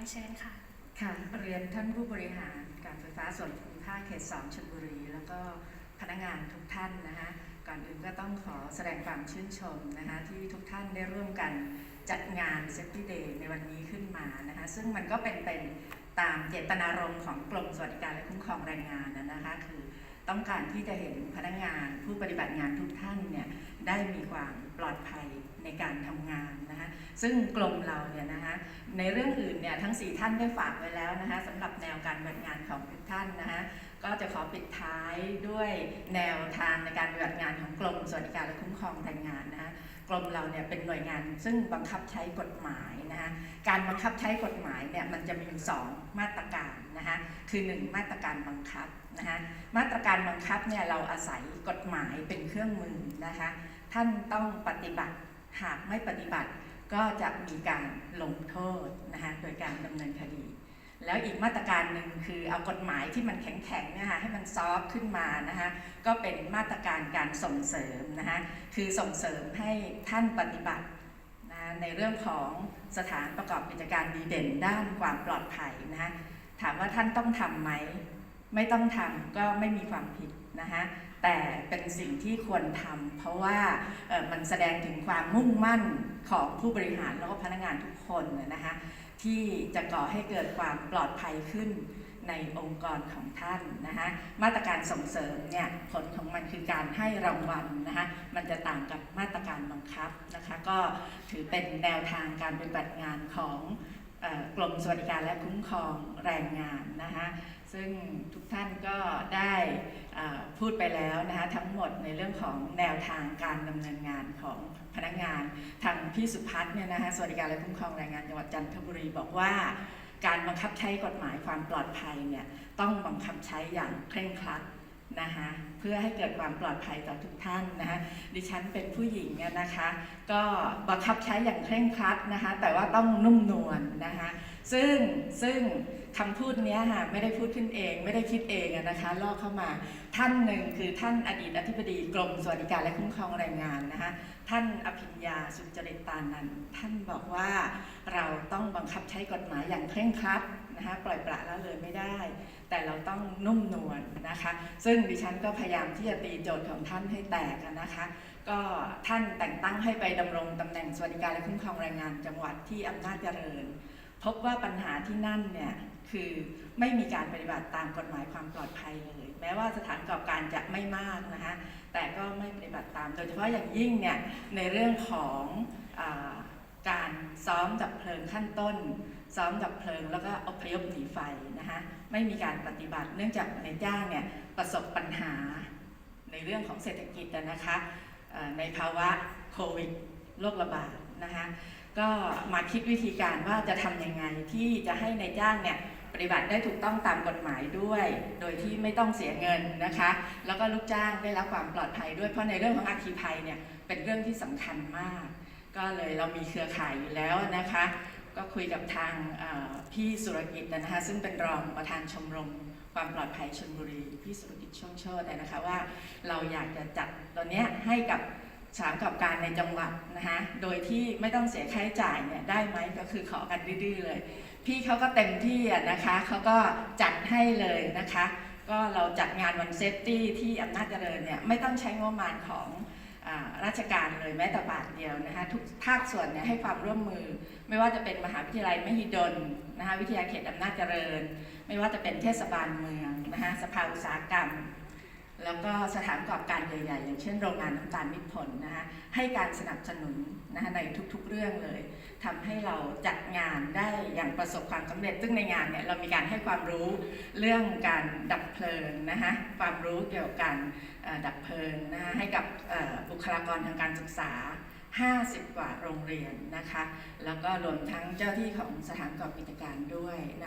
นเชิญค่ะ ค่ะเรียนท่านผู้บริหารการไฟฟ้าส่วนภูมิภาคเขต2ชลบุรี แล้วก็พนักงานทุกท่านนะคะก่อนอื่นก็ต้องขอแสดงความชื่นชมนะคะที่ทุกท่านได้ร่วมกันจัดงาน Safety Day ในวันนี้ขึ้นมานะคะซึ่งมันก็เป็นเป็นตามเจตนารมณ์ของกรมสวัสดิการและคุ้มครองแรงงานนะนะคะคือต้องการที่จะเห็นพนักงานผู้ปฏิบัติงานทุกท่านเนี่ยได้มีความปลอดภัย ในการทำงานนะคะซึ่งกรมเราเนี่ยนะคะในเรื่องอื่นเนี่ยทั้ง 4 ท่านได้ฝากไว้แล้วนะคะสำหรับแนวการปฏิบัติงานของทุกท่านนะคะก็จะขอปิดท้ายด้วยแนวทางในการปฏิบัติงานของกรมสวัสดิการและคุ้มครองแรงงานนะคะกรมเราเนี่ยเป็นหน่วยงานซึ่งบังคับใช้กฎหมายนะคะการบังคับใช้กฎหมายเนี่ยมันจะมีอยู่สองมาตรการนะคะคือ 1 มาตรการบังคับนะคะมาตรการบังคับเนี่ยเราอาศัยกฎหมายเป็นเครื่องมือนะคะท่านต้องปฏิบัติ หากไม่ปฏิบัติก็จะมีการลงโทษนะคะโดยการดำเนินคดี แล้วอีกมาตรการหนึ่งคือเอากฎหมายที่มันแข็งๆเนะคะให้มันซอฟต์ขึ้นมานะคะก็เป็นมาตรการการส่งเสริมนะคะคือส่งเสริมให้ท่านปฏิบัตินะในเรื่องของสถานประกอบกิจการดีเด่นด้านความปลอดภัยนะคะถามว่าท่านต้องทำไหมไม่ต้องทำก็ไม่มีความผิดนะคะ แต่เป็นสิ่งที่ควรทำเพราะว่ามันแสดงถึงความมุ่งมั่นของผู้บริหารแล้วก็พนักงานทุกคนนะคะที่จะก่อให้เกิดความปลอดภัยขึ้นในองค์กรของท่านนะคะมาตรการส่งเสริมเนี่ยผลของมันคือการให้รางวัลนะคะมันจะต่างกับมาตรการบังคับนะคะก็ถือเป็นแนวทางการปฏิบัติงานของเอ่อกรมสวัสดิการและคุ้มครองแรงงานนะคะซึ่งทุกท่านก็ได้ พูดไปแล้วนะคะทั้งหมดในเรื่องของแนวทางการดำเนินงานของพนักงานทางพี่สุพัฒน์เนี่ยนะคะสวัสดิการและคุ้มครองแรงงานจังหวัดจันทบุรีบอกว่า การบังคับใช้กฎหมายความปลอดภัยเนี่ยต้องบังคับใช้อย่างเคร่งครัด นะคะเพื่อให้เกิดความปลอดภัยต่อทุกท่านนะคะดิฉันเป็นผู้หญิงนนะคะ ก็บังคับใช้อย่างเคร่งครัดนะคะ แต่ว่าต้องนุ่มนวลนะคะซึ่งซึ่งคำพูดเนี้ยค่ะไม่ได้พูดขึ้นเอง ไม่ได้คิดเองอะนะคะลอกเข้ามาท่านหนึ่งคือท่านอดีตอธิบดีกรมสวัสดิการและคุ้มครองแรงงานนะคะท่านอภิญญาสุจริตตานันท่านบอกว่าเราต้องบังคับใช้กฎหมายอย่างเคร่งครัด นะคะปล่อยปละละเลยไม่ได้ แต่เราต้องนุ่มนวลนะคะ ซึ่งดิฉันก็พยายามที่จะตีโจทย์ของท่านให้แตกนะคะ ก็ท่านแต่งตั้งให้ไปดำรงตำแหน่งสวัสดิการและคุ้มครองแรงงานจังหวัดที่อำนาจเจริญ พบว่าปัญหาที่นั่นเนี่ยคือไม่มีการปฏิบัติตามกฎหมายความปลอดภัยเลย แม้ว่าสถานประกอบการจะไม่มากนะคะแต่ก็ไม่ปฏิบัติตาม โดยเฉพาะอย่างยิ่งเนี่ยในเรื่องของ การซ้อมดับเพลิงขั้นต้น ซ้อมดับเพลิงแล้วก็อพยพหนีไฟนะคะไม่มีการปฏิบัติเนื่องจากในจ้างเนี่ยประสบปัญหาในเรื่องของเศรษฐกิจนะคะในภาวะโควิดโรคระบาดนะคะก็มาคิดวิธีการว่าจะทำยังไงที่จะให้ในจ้างเนี่ยปฏิบัติได้ถูกต้องตามกฎหมายด้วย โดยที่ไม่ต้องเสียเงินนะคะ แล้วก็ลูกจ้างได้รับความปลอดภัยด้วยเพราะในเรื่องของอาคีภัยเนี่ยเป็นเรื่องที่สำคัญมาก ก็เลยเรามีเครือข่ายอยู่แล้วนะคะ ก็คุยกับทางพี่สุรกิจนะคะซึ่งเป็นรองประธานชมรมความปลอดภัยชลบุรีพี่สุรกิจช่วงโชตินะคะว่าเราอยากจะจัดตัวเนี้ยให้กับสถานประกอบการในจังหวัดนะคะโดยที่ไม่ต้องเสียค่าใช้จ่ายเนี่ยได้ไหมก็คือขอกันดื้อเลย พี่เขาก็เต็มที่นะคะเขาก็จัดให้เลยนะคะ ก็เราจัดงานวันเซฟตี้ที่อำนาจเจริญเนี่ยไม่ต้องใช้งบประมาณของ ราชการเลยแม้แต่บาทเดียวนะคะทุกภาคส่วนเนี่ยให้ความร่วมมือ ไม่ว่าจะเป็นมหาวิทยาลัยมหิดลนะคะวิทยาเขตอำนาจเจริญ ไม่ว่าจะเป็นเทศบาลเมืองนะคะสภาอุตสาหกรรม แล้วก็สถานประกอบการใหญ่ ๆ อย่างเช่นโรงงานน้ำตาลมิตรผลนะคะให้การสนับสนุนนะคะในทุกๆเรื่องเลยทำให้เราจัดงานได้อย่างประสบความสำเร็จ ซึ่งในงานเนี่ยเรามีการให้ความรู้เรื่องการดับเพลิงนะคะความรู้เกี่ยวกับการดับเพลิงนะคะให้กับบุคลากรทางการศึกษา 50 กว่าโรงเรียนนะคะแล้วก็รวมทั้งเจ้าที่ของสถานประกอบกิจการด้วยนะคะ